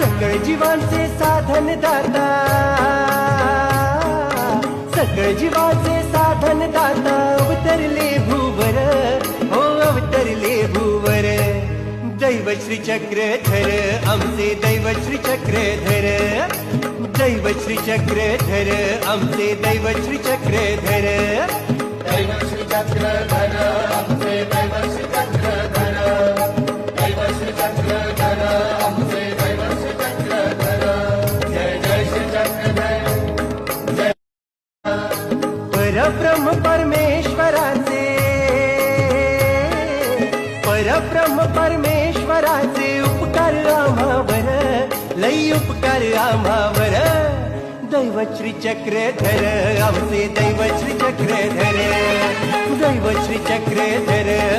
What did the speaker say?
सकळ जीवांचे साधन दाता सकळ जीवाचे साधन दाता अवतरले भूवर. हो अवतरले भूवर. दैव श्री चक्रधर आमचे दैव श्री चक्रधर दैव श्री चक्रधर आमचे दैव श्री चक्रधर दैव श्री चक्रधर परब्रह्म परमेश्वराचे. परब्रह्म परमेश्वराचे उपकार आम्हावर लई उपकार आम्हावर. दैव श्री चक्रधर आमचे दैव श्री चक्रधर. दैवश्री चक्रधर.